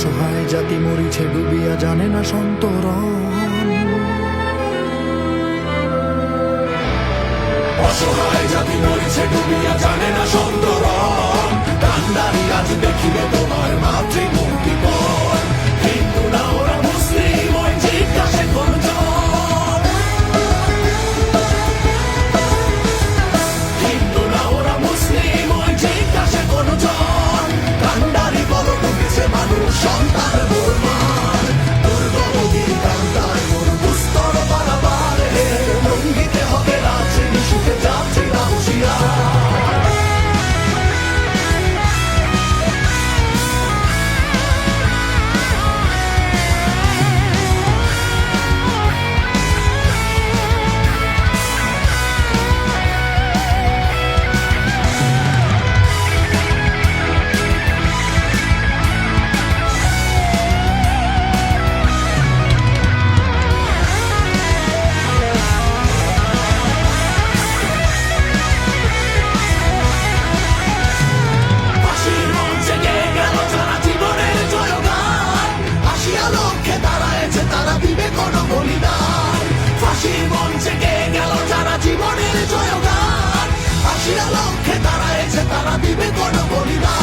অসহায় জাতি মরিছে, ডুবিয়া জানে না সন্তর অসহায় জাতি মরিছে, ডুবিয়া জানে না সন্তরণ। কান্দারি আজ দেখিবে চিরালক্ষে দাঁড়ায়েছে তারা দিবে কোনো বলিদান